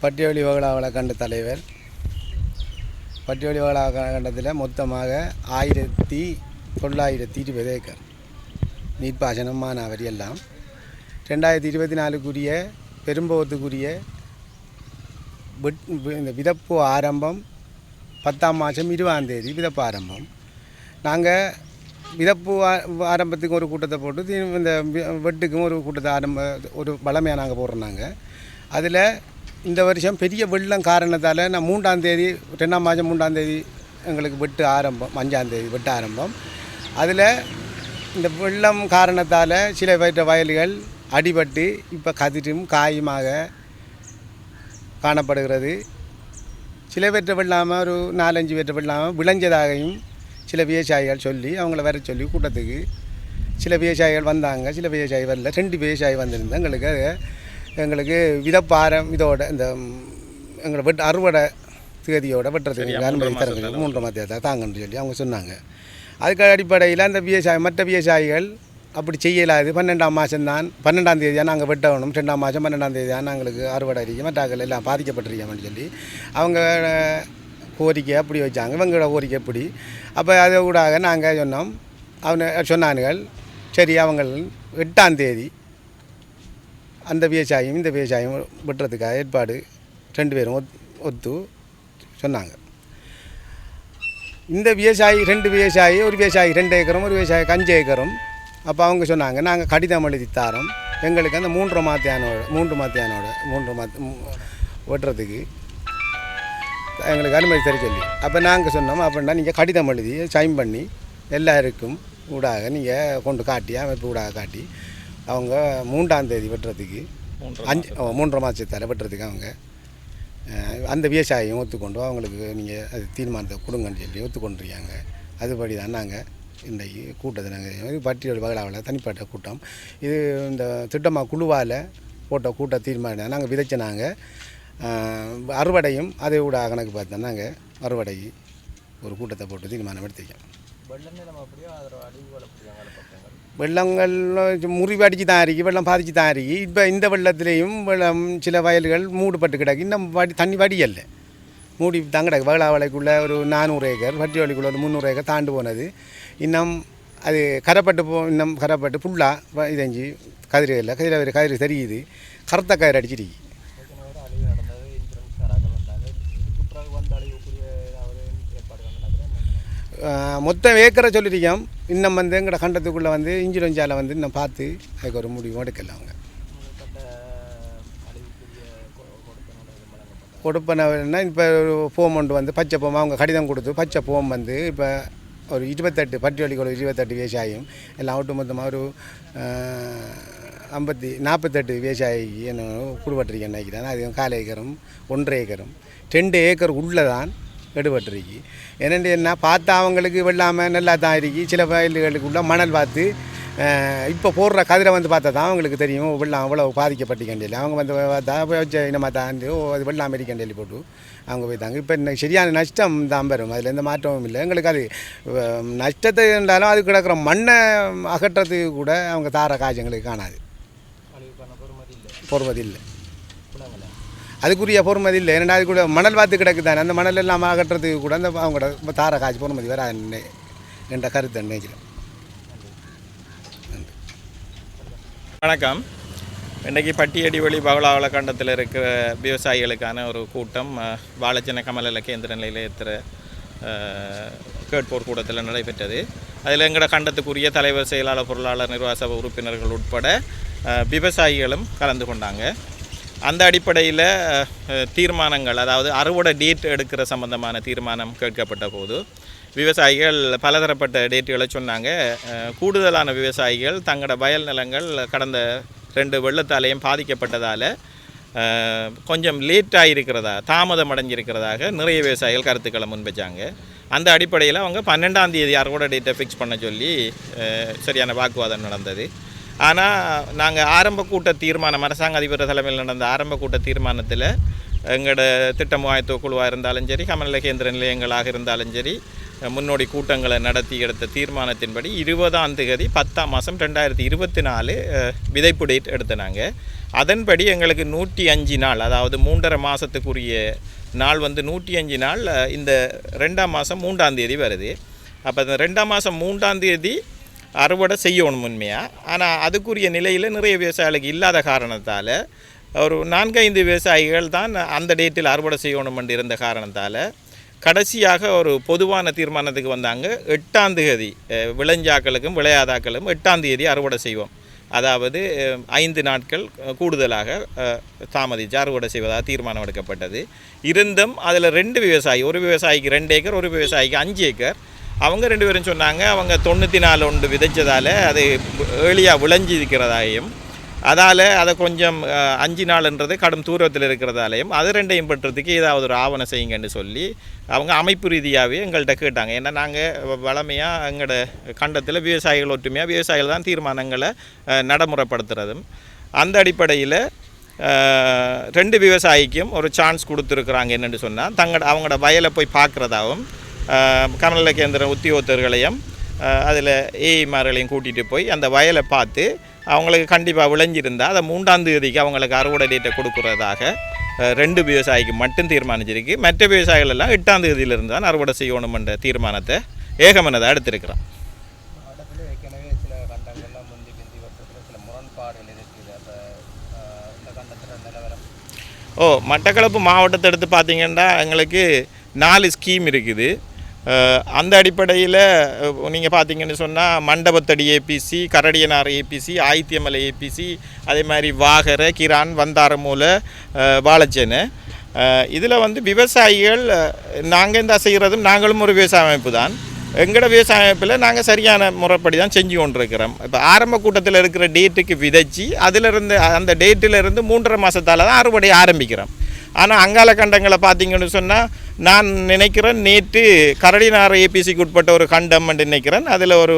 பட்டியொலி வகலாவள கண்ட தலைவர். பட்டியொலி வகலாவள கண்டத்தில் மொத்தமாக ஆயிரத்தி தொள்ளாயிரத்தி இருபது ஏக்கர். நீர்ப்பாசனம் மானாவரி எல்லாம். ரெண்டாயிரத்தி இருபத்தி நாலுக்குரிய பெரும்போகத்துக்குரிய இந்த விதப்பு ஆரம்பம் பத்தாம் மாதம் இருபதாம் தேதி விதப்பு ஆரம்பம். நாங்கள் விதப்பு ஆரம்பத்துக்கு ஒரு கூட்டத்தை போட்டு தி- இந்த வெட்டுக்கும் ஒரு கூட்டத்தை ஆரம்ப ஒரு வளமையாக நாங்கள் போடுறோம் நாங்கள் அதில் இந்த வருஷம் பெரிய வெள்ளம் காரணத்தால் நான் மூன்றாம் தேதி ரெண்டாம் மாதம் மூன்றாம் தேதி எங்களுக்கு வெட்டு ஆரம்பம் அஞ்சாம் தேதி வெட்டு ஆரம்பம். அதில் இந்த வெள்ளம் காரணத்தால் சில பேர்ட்ட வயல்கள் அடிபட்டு இப்போ கதிரும் காயுமாக காணப்படுகிறது. சில பேர்ட்ட வெள்ளாமல் ஒரு நாலஞ்சு பேர்ட்ட வெள்ளாமல் விளைஞ்சதாகவும் சில விவசாயிகள் சொல்லி அவங்கள வர சொல்லி கூட்டத்துக்கு சில விவசாயிகள் வந்தாங்க சில விவசாயி வரல ரெண்டு விவசாயி வந்திருந்தேன் எங்களுக்கு எங்களுக்கு விதப்பாரம் இதோட இந்த எங்களை வெட்டு அறுவடை தேதியோட வெட்டுறதுக்கு அனுமதி தரதுக்கு மூன்று மத்தியத்தை தாங்கன்னு சொல்லி அவங்க சொன்னாங்க. அதுக்கு அடிப்படையில் அந்த விவசாயி மற்ற விவசாயிகள் அப்படி செய்யலாது. பன்னெண்டாம் மாதம்தான் பன்னெண்டாம் தேதியாக நாங்கள் வெட்டணும். ரெண்டாம் மாதம் பன்னெண்டாம் தேதியாக நாங்களுக்கு அறுவடை அறிக்கை மற்றாக்கள் எல்லாம் பாதிக்கப்பட்டிருக்கோம்னு சொல்லி அவங்க கோரிக்கை அப்படி வச்சாங்க. இவங்களோட கோரிக்கை எப்படி அப்போ அதை கூடாக நாங்கள் சொன்னோம். அவனு சொன்னானுகள் சரி அவங்க எட்டாம் தேதி அந்த விவசாயியும் இந்த விவசாயம் வெட்டுறதுக்காக ஏற்பாடு ரெண்டு பேரும் ஒத் ஒத்து சொன்னாங்க. இந்த விவசாயி ரெண்டு விவசாயி ஒரு விவசாயி ரெண்டு ஏக்கரும் ஒரு விவசாயி அஞ்சு ஏக்கரும். அப்போ அவங்க சொன்னாங்க நாங்கள் கடிதம் எழுதி தாரோம். எங்களுக்கு அந்த மூன்று மாத்தியானோட மூன்று மாத்தியானோட மூன்று மாத் வெட்டுறதுக்கு எங்களுக்கு அனுமதி தர சொல்லி. அப்போ நாங்கள் சொன்னோம் அப்படின்னா நீங்கள் கடிதம் எழுதி சைன் பண்ணி எல்லாருக்கும் ஊடாக நீங்கள் கொண்டு காட்டி அமைப்பு ஊடாக காட்டி அவங்க மூன்றாம் தேதி வெட்டுறதுக்கு. அஞ்சு மூன்றரை மாதத்தால் வெட்டுறதுக்கு அவங்க. அந்த விவசாயியும் ஒத்துக்கொண்டு அவங்களுக்கு நீங்கள் அது தீர்மானத்தை கொடுங்கன்னு சொல்லி ஒத்துக்கொண்டிருக்காங்க. அதுபடி தான் நாங்கள் இன்றைக்கு கூட்டத்தை நாங்கள் பட்டியல் வகலாவில் தனிப்பட்ட கூட்டம். இது இந்த திட்டமாக குழுவால் போட்ட கூட்ட தீர்மானம் நாங்கள் விதைச்ச நாங்கள் அறுவடையும் அதை விட கணக்கு பார்த்தா நாங்கள் அறுவடை ஒரு கூட்டத்தை போட்டு தீர்மானம் எடுத்திருக்கோம். வெள்ள മുറിവടിച്ച് அப்படியோ വെള്ളം ബാധിച്ച് அப்படியோ ഇപ്പം ഇന്ന வெள்ளங்கள் വെള്ളം ചില தான் இருக்கு வெள்ளம் பாதிச்சு தான் തണ്ണി இப்போ இந்த வெள்ளத்துலேயும் வெள்ளம் சில வயல்கள் மூடுபட்டு கிடக்கு. இன்னும் வடி தண்ணி வடியல்ல. மூடி தான் கிடக்கு. வகலாவளைக்குள்ளே ஒரு நானூறு ஏக்கர் வட்டி வழிக்குள்ள ஒரு முந்நூறு ஏக்கர் தாண்டு போனது. இன்னும் அது கரைப்பட்டு போ இன்னும் கரைப்பட்டு ஃபுல்லாக இதஞ்சு இல்லை கதிரை கதிரை தெரியுது. கருத்த கயிறு அடிச்சிருக்கு ஏற்கனவே ஒரு அழிவு நடந்தது இன்சூரன்ஸ் காராக்கள் வந்தாங்க இதுக்கு பிறகு வந்த அழிவுக்குரிய ஏதாவது ஏற்பாடுகள் நடக்குது ஆஹ் மொத்தம் ஏக்கரை சொல்லியிருக்கோம். இன்னும் வந்து எங்களோட கண்டத்துக்குள்ளே வந்து இன்சூரன்ஸால் வந்து இன்னும் பார்த்து அதுக்கு ஒரு முடிவு எடுக்கலாம் அவங்க. முதல்கட்ட கொடுப்பனவர்னா இப்போ ஒரு ஃபோம் ஒன்று வந்து பச்சை ஃபோம் அவங்க கடிதம் கொடுத்து பச்சை ஃபோம் வந்து இப்போ ஒரு இருபத்தெட்டு பட்டியலிக்குள்ள இருபத்தெட்டு விவசாயம் எல்லாம் ஒட்டுமொத்தமாக ஒரு ஐம்பத்தி நாற்பத்தெட்டு விவசாயி என்ன குடுபட்டிருக்கேன் நினைக்கிறேன். அது கால் ஏக்கரும் ஒன்றரை ஏக்கரும். ரெண்டு ஏக்கர் உள்ளே தான் எடுபட்டிருக்கு என்னென்னு என்ன பார்த்தா அவங்களுக்கு வெள்ளாமல் நல்லா தான் இருக்கு. சில வயல்களுக்குள்ள மணல் பார்த்து இப்போ போடுற கதிரை வந்து பார்த்தா தான் அவங்களுக்கு தெரியும். வெள்ளம் அவ்வளோ பாதிக்கப்பட்டிருக்கேன் அவங்க வந்து பார்த்தா வச்ச இனமாக ஓ அது வெள்ளம் அமெரிக்கன் சொல்லி போட்டு அவங்க போய்த்தாங்க இப்போ இன்னைக்கு சரியான நஷ்டம் தான் பெறும். அதில் எந்த மாற்றமும் இல்லை. எங்களுக்கு அது நஷ்டத்தை இருந்தாலும் அது கிடக்கிற மண்ணை அகற்றத்துக்கு கூட அவங்க தார காசு எங்களுக்கு காணாது பொறுமதி இல்லை. அதுக்குரிய பொறுமதி இல்லை. ஏன்னா அது கூட மணல் பார்த்து கிடக்கு தானே அந்த மணல் எல்லாம் அகற்றுறதுக்கு கூட அந்த அவங்களோட தார காய்ச்சி பொறுமதி வர என்ற கருத்தை நினைக்கிறேன் வணக்கம். இன்றைக்கி பட்டியடி வழி பகலாவள கண்டத்தில் இருக்கிற விவசாயிகளுக்கான ஒரு கூட்டம் அஹ், வாழைச்சன கமல கேந்திர நிலையத்தில் கேட்போர் கூட்டத்தில் நடைபெற்றது. அதில் எங்களோட கண்டத்துக்குரிய தலைவர் செயலாளர் பொருளாளர் நிர்வாக சபை உறுப்பினர்கள் உட்பட விவசாயிகளும் கலந்து கொண்டாங்க. அந்த அடிப்படையில் தீர்மானங்கள் அதாவது அறுவடை டேட் எடுக்கிற சம்பந்தமான தீர்மானம் கேட்கப்பட்ட போது விவசாயிகள் பலதரப்பட்ட டேட்டுகளை சொன்னாங்க. கூடுதலான விவசாயிகள் தங்களோட வயல் நிலங்கள் கடந்த ரெண்டு வெள்ளத்தாலையும் பாதிக்கப்பட்டதால் கொஞ்சம் லேட்டாக இருக்கிறதா தாமதம் அடைஞ்சிருக்கிறதாக நிறைய விவசாயிகள் கருத்துக்களை முன்வைச்சாங்க. அந்த அடிப்படையில் அவங்க பன்னெண்டாம் தேதி அறுவடை டேட்டை ஃபிக்ஸ் பண்ண சொல்லி சரியான வாக்குவாதம் நடந்தது. ஆனால் நாங்கள் ஆரம்ப கூட்ட தீர்மானம் அரசாங்க அதிபர் தலைமையில் நடந்த ஆரம்ப கூட்ட தீர்மானத்தில் எங்களோட திட்ட முகாயத்துவ குழுவாக இருந்தாலும் சரி கமநல கேந்திர நிலையங்களாக இருந்தாலும் சரி முன்னோடி கூட்டங்களை நடத்தி எடுத்த தீர்மானத்தின்படி இருபதாம் தேதி பத்தாம் மாதம் ரெண்டாயிரத்தி இருபத்தி நாலு விதைப்பு டேட் எடுத்தனாங்க. அதன்படி எங்களுக்கு நூற்றி அஞ்சு நாள் அதாவது மூன்றரை மாதத்துக்குரிய நாள் வந்து நூற்றி அஞ்சு நாள் இந்த ரெண்டாம் மாதம் மூன்றாம் தேதி வருது. அப்போ இந்த ரெண்டாம் மாதம் மூன்றாம் தேதி அறுவடை செய்யணும் உண்மையாக ஆனால் அதுக்குரிய நிலையில் நிறைய விவசாயிகளுக்கு இல்லாத காரணத்தால் ஒரு நான்கைந்து விவசாயிகள் தான் அந்த டேட்டில் அறுவடை செய்யணும் என்று இருந்த காரணத்தால் கடைசியாக ஒரு பொதுவான தீர்மானத்துக்கு வந்தாங்க. எட்டாம் தேதி விளைஞ்சாக்களுக்கும் விளையாதாக்களும் எட்டாம் தேதி அறுவடை செய்வோம். அதாவது ஐந்து நாட்கள் கூடுதலாக தாமதிச்சு அறுவடை செய்வதாக தீர்மானம் எடுக்கப்பட்டது. இருந்தும் அதில் ரெண்டு விவசாயி ஒரு விவசாயிக்கு ரெண்டு ஏக்கர் ஒரு விவசாயிக்கு அஞ்சு ஏக்கர் அவங்க ரெண்டு பேரும் சொன்னாங்க அவங்க தொண்ணூற்றி நாலு ஒன்று விதைச்சதால் அது ஏழியாக விளைஞ்சி இருக்கிறதாயும் அதால் அதை கொஞ்சம் அஞ்சு நாள்ன்றது கடும் தூரத்தில் இருக்கிறதாலையும் அது ரெண்டையும் பெற்றதுக்கு ஏதாவது ஒரு ஆவணம் செய்யுங்கன்னு சொல்லி அவங்க அமைப்பு ரீதியாகவே எங்கள்கிட்ட கேட்டாங்க. ஏன்னா நாங்கள் வளமையாக எங்களோட கண்டத்தில் விவசாயிகள் ஒற்றுமையாக விவசாயிகள் தான் தீர்மானங்களை நடைமுறைப்படுத்துகிறதும் நடைமுறைப்படுத்துறதும். அந்த அடிப்படையில் ரெண்டு விவசாயிக்கும் ஒரு சான்ஸ் கொடுத்துருக்குறாங்க என்னென்னு சொன்னால் தங்களோட அவங்களோட வயலை போய் பார்க்குறதாவும் கமநல கேந்திர உத்தியோகத்தர்களையும் அதில் ஏஐமார்களையும் கூட்டிகிட்டு போய் அந்த வயலை பார்த்து அவங்களுக்கு கண்டிப்பாக விளைஞ்சிருந்தால் அதை மூன்றாம் தேதிக்கு அவங்களுக்கு அறுவடை டேட்டை கொடுக்குறதாக ரெண்டு விவசாயிக்கு மட்டும் தீர்மானிச்சிருக்கு. மற்ற விவசாயிகள் எல்லாம் எட்டாம் தேதியிலிருந்து தான் அறுவடை செய்யணுமென்ற தீர்மானத்தை ஏகமனதாக நிலவரம்? ஓ மட்டக்களப்பு மாவட்டத்தை எடுத்து பார்த்தீங்கன்னா எங்களுக்கு நாலு ஸ்கீம் இருக்குது. அந்த அடிப்படையில் நீங்கள் பார்த்தீங்கன்னு சொன்னால் மண்டபத்தடி ABC Karadiyanar ABC Ayithiyamalai ABC அதே மாதிரி வாகர கிரான் வந்தாரமூல வாழச்சேனு. இதில் வந்து விவசாயிகள் நாங்கள் இந்த செய்கிறதும் நாங்களும் ஒரு விவசாய அமைப்பு தான். எங்களோட விவசாய அமைப்பில் நாங்கள் சரியான முறைப்படி தான் செஞ்சு கொண்டிருக்கிறோம். இப்போ ஆரம்ப கூட்டத்தில் இருக்கிற டேட்டுக்கு விதைச்சி அதிலிருந்து அந்த டேட்டில் இருந்து மூன்றரை மாதத்தால் தான் அறுவடை ஆரம்பிக்கிறோம். ஆனால் அங்கால கண்டங்களை பார்த்தீங்கன்னு சொன்னால் நான் நினைக்கிறேன் நேற்று கரடினார் ஏபிசிக்கு உட்பட்ட ஒரு கண்டம் என்று நினைக்கிறேன். அதில் ஒரு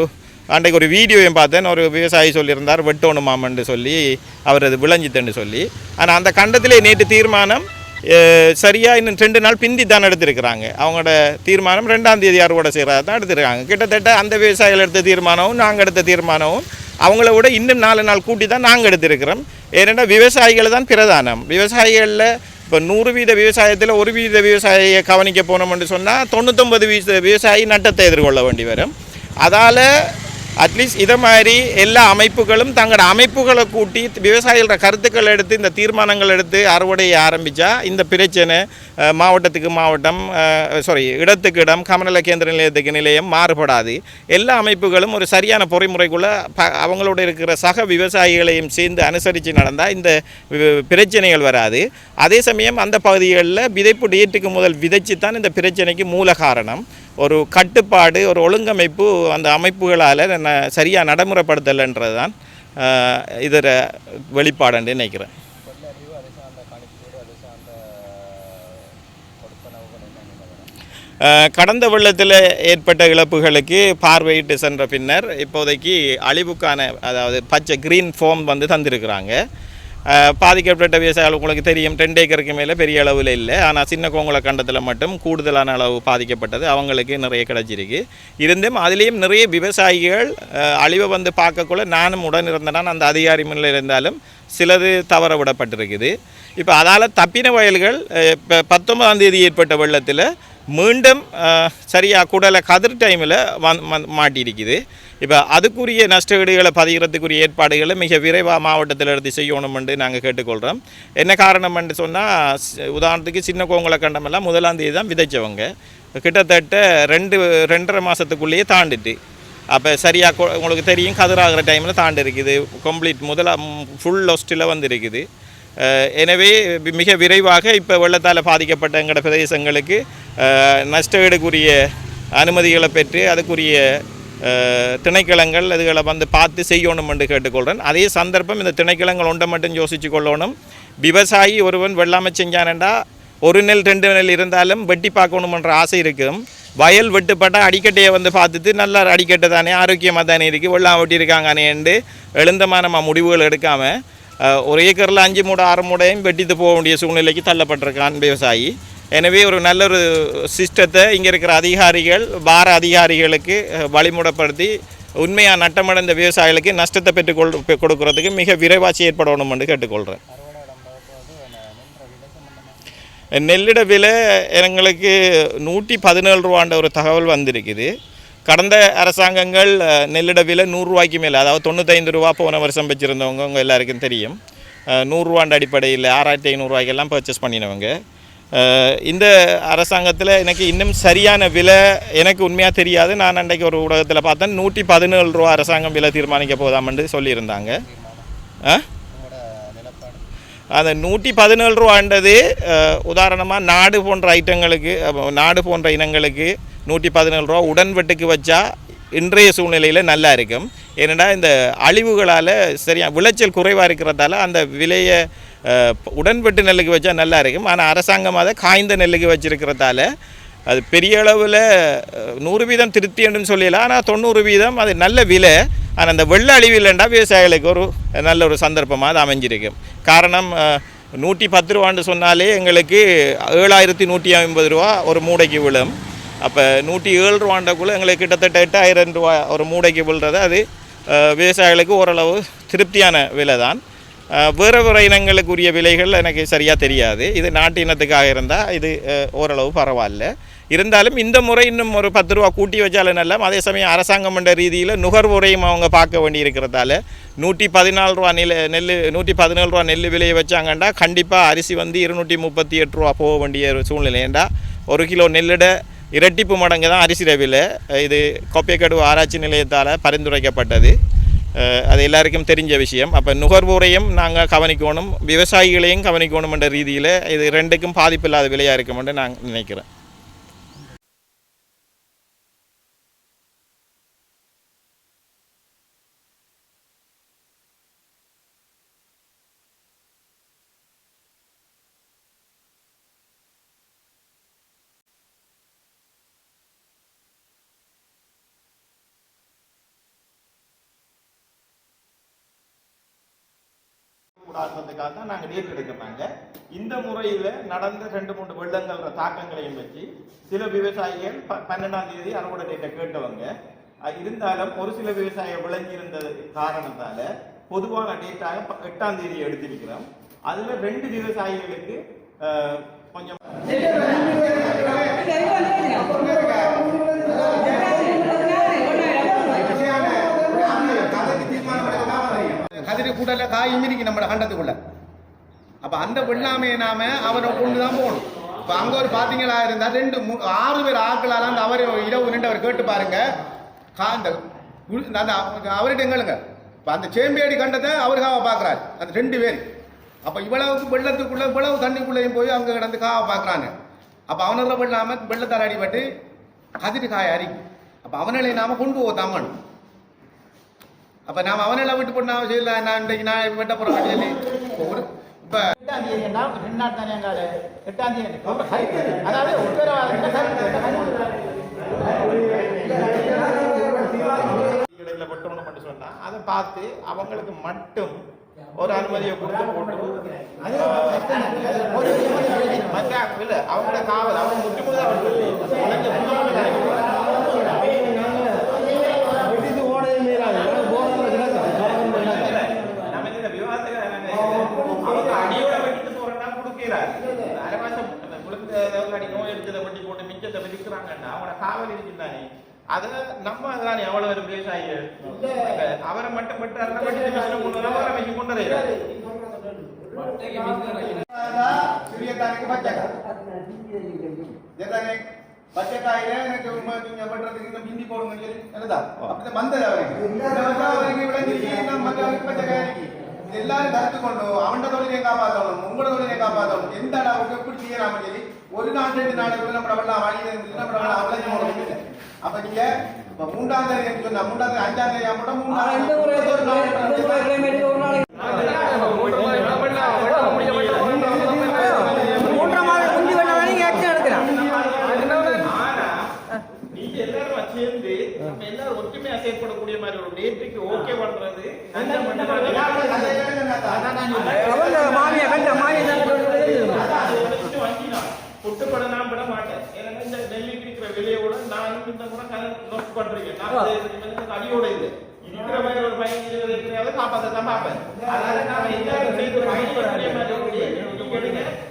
அன்றைக்கு ஒரு வீடியோவையும் பார்த்தேன். ஒரு விவசாயி சொல்லியிருந்தார் வெட்டோணுமாமன்னு சொல்லி அவர் அது விளைஞ்சித்தன்னு சொல்லி. ஆனால் அந்த கண்டத்திலே நேற்று தீர்மானம் சரியாக இன்னும் ரெண்டு நாள் பிந்தி தான் எடுத்திருக்கிறாங்க. அவங்களோட தீர்மானம் ரெண்டாம் தேதி அறுவடை செய்கிறதா தான் எடுத்திருக்காங்க. கிட்டத்தட்ட அந்த விவசாயிகள் எடுத்த தீர்மானமும் நாங்கள் எடுத்த தீர்மானமும் அவங்கள விட இன்னும் நாலு நாள் கூட்டி தான் நாங்கள் எடுத்திருக்கிறோம். ஏன்னா விவசாயிகள் தான் பிரதானம். விவசாயிகளில் இப்போ நூறு வீத விவசாயத்தில் ஒரு வீத விவசாயியை கவனிக்க போனோம்னு சொன்னால் தொண்ணூத்தொம்பது வீத விவசாயி நட்டத்தை எதிர்கொள்ள வேண்டி வரும். அதால் அட்லீஸ்ட் இதை மாதிரி எல்லா அமைப்புகளும் தங்களோட அமைப்புகளை கூட்டி விவசாயிகளோட கருத்துக்கள் எடுத்து இந்த தீர்மானங்கள் எடுத்து அறுவடையை ஆரம்பித்தா இந்த பிரச்சனை மாவட்டத்துக்கு மாவட்டம் சாரி இடத்துக்கு இடம் கமநல கேந்திர நிலையத்துக்கு நிலையம் மாறுபடாது. எல்லா அமைப்புகளும் ஒரு சரியான பொறிமுறைக்குள்ளே ப அவங்களோட இருக்கிற சக விவசாயிகளையும் சேர்ந்து அனுசரித்து நடந்தால் இந்த பிரச்சனைகள் வராது. அதே சமயம் அந்த பகுதிகளில் விதைப்பு டேட்டுக்கு முதல் விதைச்சு தான் இந்த பிரச்சனைக்கு மூல காரணம். ஒரு கட்டுப்பாடு ஒரு ஒழுங்கமைப்பு அந்த அமைப்புகளால் சரியாக நடைமுறைப்படுத்தலைன்றது தான் இதர வெளிப்பாடுன்னு நினைக்கிறேன். கடந்த வெள்ளத்தில் ஏற்பட்ட இழப்புகளுக்கு பார்வையிட்டு சென்ற பின்னர் இப்போதைக்கு அழிவுக்கான அதாவது பச்சை க்ரீன் ஃபோம் வந்து தந்திருக்கிறாங்க. பாதிக்கப்பட்ட விவசாயிகள் உங்களுக்கு தெரியும். ரெண்டு ஏக்கருக்கு மேலே பெரிய அளவில் இல்லை. ஆனால் சின்ன கோங்குள கண்டத்தில் மட்டும் கூடுதலான அளவு பாதிக்கப்பட்டது. அவங்களுக்கு நிறைய கிடைச்சிருக்கு. இருந்தும் அதுலேயும் நிறைய விவசாயிகள் அழிவை வந்து பார்க்கக்குள்ள நானும் உடன் இருந்தேன்னா அந்த அதிகாரி முன்னில் இருந்தாலும் சிலது தவற விடப்பட்டிருக்குது. இப்போ அதால் தப்பின வயல்கள் இப்போ பத்தொன்பதாம் தேதி ஏற்பட்ட வெள்ளத்தில் மீண்டும் சரியாக குடலை கதிர் டைமில் வந் வந் மாட்டியிருக்குது. இப்போ அதுக்குரிய நஷ்டஈடுகளை பதிகிறதுக்குரிய ஏற்பாடுகளை மிக விரைவாக மாவட்டத்தில் எடுத்து செய்யணுமென்று நாங்கள் கேட்டுக்கொள்கிறோம் என்ன காரணம்னு சொன்னால் உதாரணத்துக்கு சின்ன கோங்குள கண்டமெல்லாம் முதலாம் தேதி தான் விதைச்சவங்க. கிட்டத்தட்ட ரெண்டு ரெண்டரை மாதத்துக்குள்ளேயே தாண்டிட்டு அப்போ சரியாக உங்களுக்கு தெரியும் கதிராகிற டைமில் தாண்டி இருக்குது கம்ப்ளீட் முதலாக ஃபுல் லொஸ்ட்டில் வந்து இருக்குது எனவே மிக விரைவாக இப்போ வெள்ளத்தால் பாதிக்கப்பட்ட எங்களோட பிரதேசங்களுக்கு அஹ், நஷ்டஈடுக்குரிய அனுமதிகளை பெற்று அதுக்குரிய திணைக்களங்கள் அதுகளை வந்து பார்த்து செய்யணும் என்று கேட்டுக்கொள்கிறேன் அதே சந்தர்ப்பம் இந்த திணைக்களங்கள் ஒன்றை மட்டும் யோசிச்சு கொள்ளணும். விவசாயி ஒருவன் வெள்ளாமை செஞ்சானண்டா ஒரு நெல் ரெண்டு நெல் இருந்தாலும் வெட்டி பார்க்கணுமன்ற ஆசை இருக்கும். வயல் வெட்டுப்பட்டால் அடிக்கட்டையை வந்து பார்த்துட்டு நல்லா அடிக்கட்டை தானே ஆரோக்கியமாக தானே இருக்குது வெள்ளம் வெட்டியிருக்காங்கன்னு எழுந்தமான முடிவுகள் எடுக்காமல் ஒரு ஏக்கரில் அஞ்சு மூடை ஆறு மூடையும் வெட்டித்து போக வேண்டிய சூழ்நிலைக்கு தள்ளப்பட்டிருக்கான் விவசாயி. எனவே ஒரு நல்ல ஒரு சிஸ்டத்தை இங்கே இருக்கிற அதிகாரிகள் பார அதிகாரிகளுக்கு அஹ், வழிமுறைப்படுத்தி உண்மையாக நட்டமடைந்த விவசாயிகளுக்கு நஷ்டத்தை பெற்றுக்கொள் கொடுக்கறதுக்கு மிக விரைவாக செயற்படணும் என்று கேட்டுக்கொள்கிறேன் நெல்லிட விலை எங்களுக்கு நூற்றி பதினேழு ரூபான்ற ஒரு தகவல் வந்திருக்குது. கடந்த அரசாங்கங்கள் நெல்லிட விலை நூறுரூவாய்க்கு மேலே அதாவது தொண்ணூத்தைந்து ரூபா போன வருஷம் வச்சுருந்தவங்க உங்கள் எல்லாருக்கும் தெரியும். நூறுரூவாண்ட அடிப்படையில் ஆறாயிரத்தி ஐநூறுரூவாய்க்கெல்லாம் பர்ச்சேஸ் பண்ணினவங்க இந்த அரசாங்கத்தில் எனக்கு இன்னும் சரியான விலை எனக்கு உண்மையாக தெரியாது. நான் அன்றைக்கு ஒரு ஊடகத்தில் பார்த்தேன் நூற்றி பதினேழு ரூபா அரசாங்கம் விலை தீர்மானிக்க போதாமன்று சொல்லியிருந்தாங்க. ஆ அந்த நூற்றி பதினேழு ரூபான்றது உதாரணமாக நாடு போன்ற ஐட்டங்களுக்கு நாடு போன்ற இனங்களுக்கு நூற்றி பதினேழு ரூபா உடன்வெட்டுக்கு வச்சா இன்றைய சூழ்நிலையில் நல்லா இருக்கும். ஏன்னா இந்த அழிவுகளால் சரியா விளைச்சல் குறைவாக இருக்கிறதால அந்த விலையை அஹ், உடன்வெட்டு நெல்லுக்கு வச்சா நல்லா இருக்கும். ஆனால் அரசாங்கம் அதை காய்ந்த நெல்லுக்கு வச்சிருக்கிறதால அது பெரிய அளவில் நூறு வீதம் திருப்தின்னு சொல்லலாம் ஆனால் தொண்ணூறு வீதம் அது நல்ல விலை. ஆனால் அந்த வெள்ள அழிவு இல்லைண்டா விவசாயிகளுக்கு ஒரு நல்ல ஒரு சந்தர்ப்பமாக அது அமைஞ்சிருக்கும். காரணம் நூற்றி பத்து ரூபான்னு சொன்னாலே எங்களுக்கு ஏழாயிரத்தி நூற்றி ஐம்பது ரூபா ஒரு மூடைக்கு விழும். அப்போ நூற்றி ஏழு ரூபாண்டக்குள்ளே எங்களுக்கு கிட்டத்தட்ட எட்டாயிரம் ரூபா ஒரு மூடைக்கு விழுறது. அது விவசாயிகளுக்கு ஓரளவு திருப்தியான விலை தான் வேறு வேறு இனங்களுக்குரிய விலைகள் எனக்கு சரியாக தெரியாது. இது நாட்டு இனத்துக்காக இருந்தால் இது ஓரளவு பரவாயில்ல. இருந்தாலும் இந்த முறை இன்னும் ஒரு பத்து ரூபா கூட்டி வச்சாலும் நல்லா அதே சமயம் அரசாங்கம் என்ற ரீதியில் நுகர்வுறையும் அவங்க பார்க்க வேண்டி இருக்கிறதால நூற்றி பதினாலு ரூபா நெல் நெல் நூற்றி பதினேழு ரூபா நெல் விலையை வச்சாங்கண்டா கண்டிப்பாக அரிசி வந்து இருநூற்றி முப்பத்தி எட்டு ரூபா போக வேண்டிய ஒரு சூழ்நிலைண்டா ஒரு கிலோ நெல்லிட இரட்டிப்பு மடங்கு தான் அரிசி ரவியில். இது கொப்பைக்கடுவு ஆராய்ச்சி நிலையத்தால் பரிந்துரைக்கப்பட்டது. அது எல்லாருக்கும் தெரிஞ்ச விஷயம். அப்போ நுகர்வோரையும் நாங்கள் கவனிக்கணும் விவசாயிகளையும் கவனிக்கணும் என்ற ரீதியில் இது ரெண்டுக்கும் பாதிப்பு இல்லாத விலையாக இருக்குமென்று நான் நினைக்கிறேன். காரணத்துக்காக தான் நாங்கள் டேட் எடுக்கிறாங்க இந்த முறையில் நடந்த ரெண்டு மூன்று வெள்ளங்கள தாக்கங்களையும் வச்சு சில விவசாயிகள் ப பன்னெண்டாம் தேதி அறுவடை டேட்டை கேட்டவங்க இருந்தாலும் ஒரு சில விவசாயிகள் விளங்கியிருந்த காரணத்தால பொதுவான டேட்டாக ப- எட்டாம் தேதி எடுத்திருக்கிறோம். அதில் ரெண்டு விவசாயிகளுக்கு கொஞ்சம் கதிரி கூடல காயும் இருக்கு நம்ம கண்டத்துக்குள்ள அப்ப அந்த வெள்ளாமையை நாம அவரை கொண்டு தான் போகணும். இப்ப அங்க ஒரு பாத்தீங்களா இருந்தா ரெண்டு மூ- ஆறு பேர் ஆட்களால அந்த அவர் இரவு நின்று அவர் கேட்டு பாருங்க. கா- அந்த அந்த அவர்கிட்ட எங்களுங்க இப்ப அந்த சேம்பியடி கண்டத்தை அவர் காவ பாக்குறாரு. அந்த ரெண்டு பேர். அப்ப இவ்வளவுக்கு வெள்ளத்துக்குள்ள இவ்வளவு தண்ணிக்குள்ளேயும் போய் அங்க கிடந்து காவ பாக்குறாங்க அப்ப அவனோட வெள்ளாம வெள்ளத்தால் அடிபட்டு கதிரி காய அறிக்கும் அப்ப அவனை நாம கொண்டு போதாமன் அப்ப நாம அவனெல்லாம் விட்டு போட்டு நாம செய்யல நான் இன்றைக்கு நான் வெட்ட போறேன் சொல்லி இப்ப ஒரு இப்ப எட்டாம் தேதி ரெண்டு நாள் தானே எங்கால எட்டாம் தேதி. அதாவது உத்தரவாதம் இடையில வெட்டணும் மட்டும் சொன்னா அதை பார்த்து அவங்களுக்கு மட்டும் ஒரு அனுமதியை கொடுத்து போட்டு மற்ற இல்ல அவங்களோட காவல் அவங்க முற்றி முழுதா நம்ம இந்த விவாதத்துக்கு அவங்க அடியோட வெட்டிட்டு போறேன்னா கொடுக்கல அரை மாசம் அந்த முழுக்க அடி நோய் எடுத்ததை வெட்டி போட்டு மிச்சத்தை விதிக்கிறாங்கன்னா அவங்களோட காவல் இருக்குதானே அதை நம்ம தானே எவ்வளவு ஒரு விவசாயிகள் அவரை மட்டும் விட்டாருன்னா வெட்டி மிஷினை கொண்டு வர அவரை மிஷின் கொண்டு வரையிறாரு சிறியதானுக்கு பச்சைக்காய் எதானே பச்சைக்காயில எனக்கு உண்மை நீங்க பண்றதுக்கு இந்த பிந்தி போடுங்க என்னதா? அப்படி வந்தது அவருக்கு பச்சைக்காய் எல்லாரும் கற்றுக்கொண்டு அவன்கிட்ட தொழிலை காப்பாற்றணும் உங்களோட தொழிலை காப்பாற்றணும் எந்த அளவுக்கு எப்படி செய்யலாம் சொல்லி ஒரு நாள் ரெண்டு நாடுக்குள்ள நம்ம பண்ணலாம் வழியில் இருந்துச்சுன்னா நம்ம அவ்வளோ அப்ப நீங்க இப்ப மூன்றாம் தேதி சொன்னா மூன்றாம் தேதி அஞ்சாம் தேதி மட்டும் ஒற்றுமையா செயல்படக்கூடிய மாதிரி ஒரு நேற்றுக்கு ஓகே பண்றது. அவங்க மாமியா கண்ட மாமியா பொட்டுப்படலாம் மாட்டேன் ஏன்னா இந்த நெல்லி இருக்கிற இந்த கூட நோட் பண்றீங்க நான் அடியோட இது இருக்கிற மாதிரி ஒரு பையன்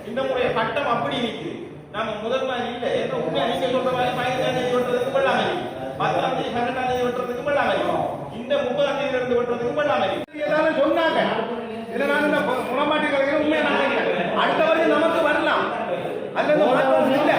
இந்த முறை பட்டம் அப்படி இருக்குது நாம முதல் மாதிரி இல்ல உண்மை சொல்ற மாதிரி பதினஞ்சாம் தேதி வெட்டுறதுக்கு பல்லாமரி பத்தாம் தேதி வெட்டுறதுக்கு பல்லாமரி இந்த முப்பதாம் தேதியில வெட்டுறதுக்கு பல்லாமரி எல்லாரும் சொன்னாங்க இதை நான் இந்த முறமாட்டி கலைஞர் உண்மையா நான் அடுத்த வரைக்கும் நமக்கு வரலாம். அல்லது இல்லை.